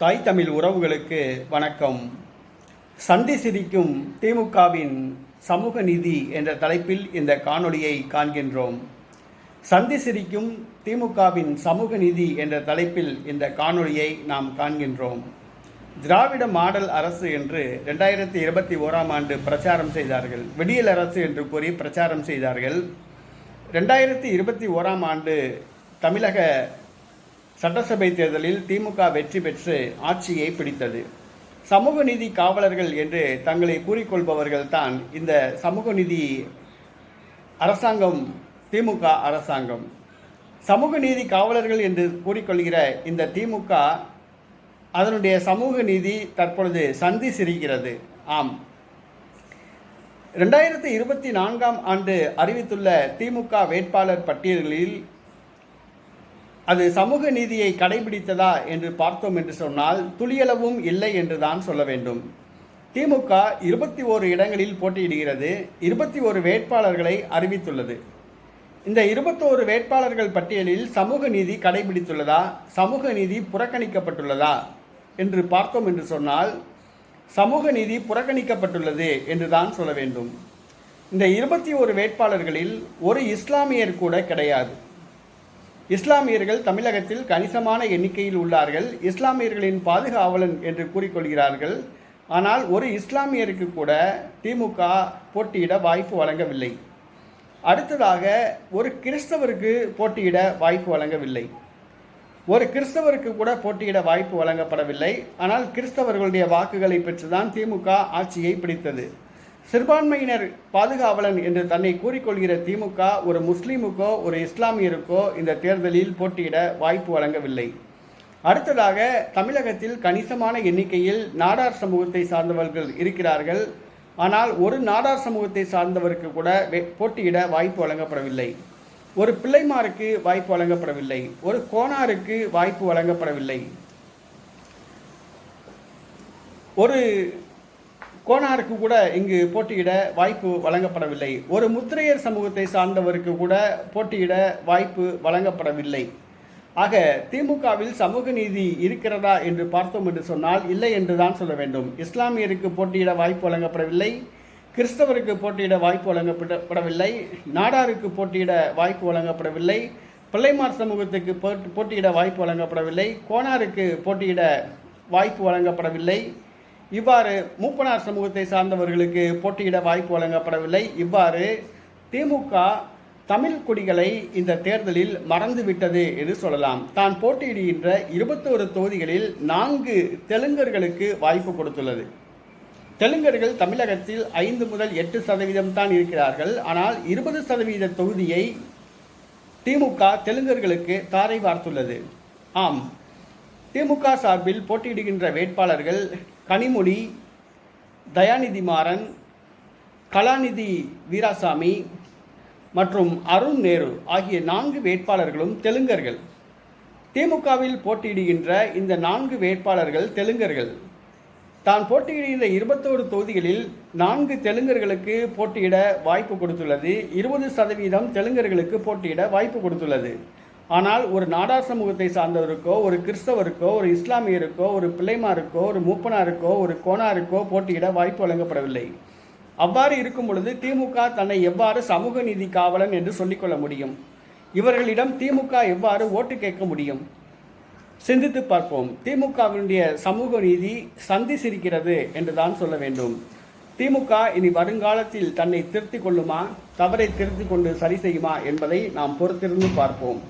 தாய் தமிழ் உறவுகளுக்கு வணக்கம். சந்தி சிரிக்கும் திமுகவின் சமூக நீதி என்ற தலைப்பில் இந்த காணொளியை காண்கின்றோம். சந்தி சிரிக்கும் திமுகவின் சமூக நீதி என்ற தலைப்பில் இந்த காணொளியை நாம் காண்கின்றோம். திராவிட மாடல் அரசு என்று ரெண்டாயிரத்தி இருபத்தி ஓராம் ஆண்டு பிரச்சாரம் செய்தார்கள். விடியல் அரசு என்று கூறி பிரச்சாரம் செய்தார்கள். ரெண்டாயிரத்தி இருபத்தி ஓராம் ஆண்டு தமிழக சட்டசபை தேர்தலில் திமுக வெற்றி பெற்று ஆட்சியை பிடித்தது. சமூக நீதி காவலர்கள் என்று தங்களை கூறிக்கொள்பவர்கள் தான் இந்த சமூக நீதி அரசாங்கம் திமுக அரசாங்கம். சமூக நீதி காவலர்கள் என்று கூறிக்கொள்கிற இந்த திமுக அதனுடைய சமூக நீதி தற்பொழுது சந்தி சிரிக்கிறது. ஆம். ரெண்டாயிரத்தி இருபத்தி நான்காம் ஆண்டு அறிவித்துள்ள திமுக வேட்பாளர் பட்டியல்களில் அது சமூக நீதியை கடைபிடித்ததா என்று பார்த்தோம் என்று சொன்னால் துளியளவும் இல்லை என்று தான் சொல்ல வேண்டும். திமுக இருபத்தி ஓரு இடங்களில் போட்டியிடுகிறது இருபத்தி ஓரு வேட்பாளர்களை அறிவித்துள்ளது. இந்த இருபத்தோரு வேட்பாளர்கள் பட்டியலில் சமூக நீதி கடைபிடித்துள்ளதா சமூக நீதி புறக்கணிக்கப்பட்டுள்ளதா என்று பார்த்தோம் என்று சொன்னால் சமூக நீதி புறக்கணிக்கப்பட்டுள்ளது என்று தான் சொல்ல வேண்டும். இந்த இருபத்தி ஓரு வேட்பாளர்களில் ஒரு இஸ்லாமியர் கூட கிடையாது. இஸ்லாமியர்கள் தமிழகத்தில் கணிசமான எண்ணிக்கையில் உள்ளார்கள். இஸ்லாமியர்களின் பாதுகாவலன் என்று கூறிக்கொள்கிறார்கள். ஆனால் ஒரு இஸ்லாமியருக்கு கூட திமுக போட்டியிட வாய்ப்பு வழங்கவில்லை. அடுத்ததாக ஒரு கிறிஸ்தவருக்கு போட்டியிட வாய்ப்பு வழங்கவில்லை. ஒரு கிறிஸ்தவருக்கு கூட போட்டியிட வாய்ப்பு வழங்கப்படவில்லை. ஆனால் கிறிஸ்தவர்களுடைய வாக்குகளை பெற்றுதான் திமுக ஆட்சியை பிடித்தது. சிறுபான்மையினர் பாதுகாவலன் என்று தன்னை கூறிக்கொள்கிற திமுக ஒரு முஸ்லீமுக்கோ ஒரு இஸ்லாமியருக்கோ இந்த தேர்தலில் போட்டியிட வாய்ப்பு வழங்கவில்லை. அடுத்ததாக தமிழகத்தில் கணிசமான எண்ணிக்கையில் நாடார் சமூகத்தை சார்ந்தவர்கள் இருக்கிறார்கள். ஆனால் ஒரு நாடார் சமூகத்தை சார்ந்தவருக்கு கூட போட்டியிட வாய்ப்பு வழங்கப்படவில்லை. ஒரு பிள்ளைமாருக்கு வாய்ப்பு வழங்கப்படவில்லை. ஒரு கோனாருக்கு வாய்ப்பு வழங்கப்படவில்லை. ஒரு கோனாருக்கு கூட இங்கு போட்டியிட வாய்ப்பு வழங்கப்படவில்லை. ஒரு முத்திரையர் சமூகத்தை சார்ந்தவருக்கு கூட போட்டியிட வாய்ப்பு வழங்கப்படவில்லை. ஆக திமுகவில் சமூக நீதி இருக்கிறதா என்று பார்த்தோம் என்று சொன்னால் இல்லை என்று தான் சொல்ல வேண்டும். இஸ்லாமியருக்கு போட்டியிட வாய்ப்பு வழங்கப்படவில்லை. கிறிஸ்தவருக்கு போட்டியிட வாய்ப்பு வழங்கப்படவில்லை. நாடாருக்கு போட்டியிட வாய்ப்பு வழங்கப்படவில்லை. பிள்ளைமார் சமூகத்துக்கு போட்டியிட வாய்ப்பு வழங்கப்படவில்லை. கோனாருக்கு போட்டியிட வாய்ப்பு வழங்கப்படவில்லை. இவ்வாறு மூப்பனார் சமூகத்தை சார்ந்தவர்களுக்கு போட்டியிட வாய்ப்பு வழங்கப்படவில்லை. இவ்வாறு திமுக தமிழ் குடிகளை இந்த தேர்தலில் மறந்துவிட்டது என்று சொல்லலாம். தான் போட்டியிடுகின்ற இருபத்தோரு தொகுதிகளில் நான்கு தெலுங்கர்களுக்கு வாய்ப்பு கொடுத்துள்ளது. தெலுங்கர்கள் தமிழகத்தில் ஐந்து முதல் எட்டு சதவீதம் தான் இருக்கிறார்கள். ஆனால் இருபது சதவீத தொகுதியை திமுக தெலுங்கர்களுக்கு தாரை வார்த்துள்ளது. ஆம். திமுக சார்பில் போட்டியிடுகின்ற வேட்பாளர்கள் கனிமொழி தயாநிதி மாறன் கலாநிதி வீராசாமி மற்றும் அருண் நேரு ஆகிய நான்கு வேட்பாளர்களும் தெலுங்கர்கள். திமுகவில் போட்டியிடுகின்ற இந்த நான்கு வேட்பாளர்கள் தெலுங்கர்கள். தான் போட்டியிடுகின்ற இருபத்தோரு தொகுதிகளில் நான்கு தெலுங்கர்களுக்கு போட்டியிட வாய்ப்பு கொடுத்துள்ளது. இருபது சதவீதம் தெலுங்கர்களுக்கு போட்டியிட வாய்ப்பு கொடுத்துள்ளது. ஆனால் ஒரு நாடார் சமூகத்தை சார்ந்தவருக்கோ ஒரு கிறிஸ்தவருக்கோ ஒரு இஸ்லாமியருக்கோ ஒரு பிள்ளைமாருக்கோ ஒரு மூப்பனாருக்கோ ஒரு கோனாருக்கோ போட்டியிட வாய்ப்பு வழங்கப்படவில்லை. அவ்வாறு இருக்கும் பொழுது திமுக தன்னை எவ்வாறு சமூக நீதி காவலன் என்று சொல்லிக்கொள்ள முடியும்? இவர்களிடம் திமுக எவ்வாறு ஓட்டு கேட்க முடியும்? சிந்தித்து பார்ப்போம். திமுகவினுடைய சமூக நீதி சந்தி சிரிக்கிறது என்று தான் சொல்ல வேண்டும். திமுக இனி வருங்காலத்தில் தன்னை திருத்திக் கொள்ளுமா? தவறை திருத்திக் கொண்டு சரி செய்யுமா என்பதை நாம் பொறுத்திருந்து பார்ப்போம்.